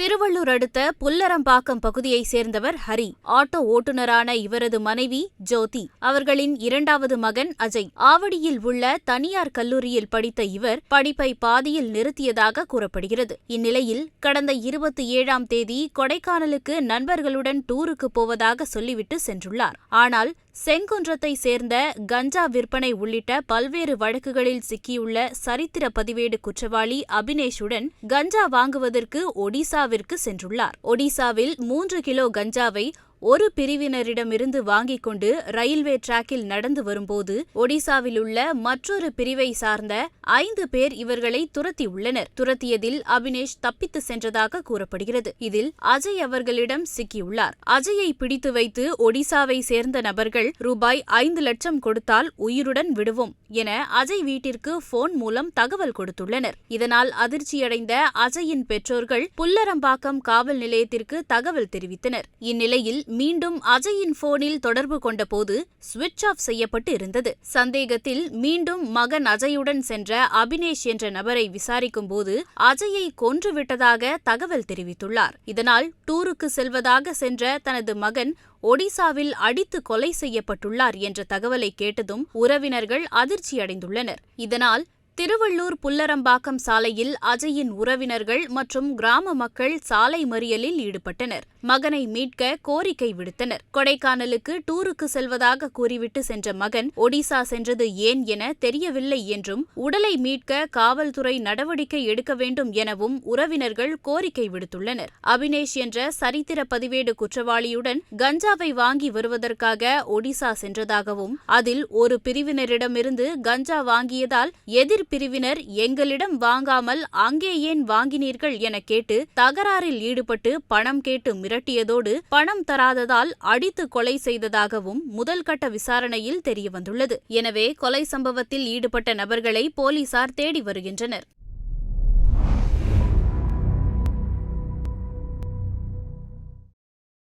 திருவள்ளூர் அடுத்த புல்லரம்பாக்கம் பகுதியைச் சேர்ந்தவர் ஹரி. ஆட்டோ ஓட்டுநரான இவரது மனைவி ஜோதி. அவர்களின் இரண்டாவது மகன் அஜய். ஆவடியில் உள்ள தனியார் கல்லூரியில் படித்த இவர் படிப்பை பாதியில் நிறுத்தியதாக கூறப்படுகிறது. இந்நிலையில் கடந்த இருபத்தி ஏழாம் தேதி கொடைக்கானலுக்கு நண்பர்களுடன் டூருக்கு போவதாக சொல்லிவிட்டு சென்றுள்ளார். ஆனால் செங்குன்றத்தை சேர்ந்த கஞ்சா விற்பனை உள்ளிட்ட பல்வேறு வழக்குகளில் சிக்கியுள்ள சரித்திர பதிவேடு குற்றவாளி அபினேஷுடன் கஞ்சா வாங்குவதற்கு ஒடிசாவிற்கு சென்றுள்ளார். ஒடிசாவில் மூன்று கிலோ கஞ்சாவை ஒரு பிரிவினரிடமிருந்து வாங்கிக் கொண்டு ரயில்வே டிராக்கில் நடந்து வரும்போது ஒடிசாவில் உள்ள மற்றொரு பிரிவை சார்ந்த ஐந்து பேர் இவர்களை துரத்தியுள்ளனர். துரத்தியதில் அபினேஷ் தப்பித்து சென்றதாக கூறப்படுகிறது. இதில் அஜய் அவர்களிடம் சிக்கியுள்ளார். அஜயை பிடித்து வைத்து ஒடிசாவை சேர்ந்த நபர்கள் ரூபாய் ஐந்து லட்சம் கொடுத்தால் உயிருடன் விடுவோம் என அஜய் வீட்டிற்கு போன் மூலம் தகவல் கொடுத்துள்ளனர். இதனால் அதிர்ச்சியடைந்த அஜயின் பெற்றோர்கள் புல்லரம்பாக்கம் காவல் நிலையத்திற்கு தகவல் தெரிவித்தனர். இந்நிலையில் மீண்டும் அஜயின் போனில் தொடர்பு கொண்டபோது சுவிட்ச் ஆஃப் செய்யப்பட்டு இருந்தது. சந்தேகத்தில் மீண்டும் மகன் அஜயுடன் சென்ற அபினேஷ் என்ற நபரை விசாரிக்கும் போது அஜயை கொன்றுவிட்டதாக தகவல் தெரிவித்துள்ளார். இதனால் டூருக்கு செல்வதாக சென்ற தனது மகன் ஒடிசாவில் அடித்து கொலை செய்யப்பட்டுள்ளார் என்ற தகவலை கேட்டதும் உறவினர்கள் அதிர்ச்சியடைந்துள்ளனர். இதனால் திருவள்ளூர் புல்லரம்பாக்கம் சாலையில் அஜயின் உறவினர்கள் மற்றும் கிராம மக்கள் சாலை மறியலில் ஈடுபட்டனர். மகனை மீட்க கோரிக்கை விடுத்தனர். கொடைக்கானலுக்கு டூருக்கு செல்வதாக கூறிவிட்டு சென்ற மகன் ஒடிசா சென்றது ஏன் என தெரியவில்லை என்றும் உடலை மீட்க காவல்துறை நடவடிக்கை எடுக்க வேண்டும் எனவும் உறவினர்கள் கோரிக்கை விடுத்துள்ளனர். அபினேஷ் என்ற சரித்திர பதிவேடு குற்றவாளியுடன் கஞ்சாவை வாங்கி வருவதற்காக ஒடிசா சென்றதாகவும் அதில் ஒரு பிரிவினரிடமிருந்து கஞ்சா வாங்கியதால் எதிர் பிரிவினர் எங்களிடம் வாங்காமல் அங்கே ஏன் வாங்கினீர்கள் என கேட்டு தகராறில் ஈடுபட்டு பணம் கேட்டு மிரட்டியதோடு பணம் தராததால் அடித்து கொலை செய்ததாகவும் முதல் கட்ட விசாரணையில் தெரியவந்துள்ளது. எனவே கொலை சம்பவத்தில் ஈடுபட்ட நபர்களை போலீசார் தேடி வருகின்றனர்.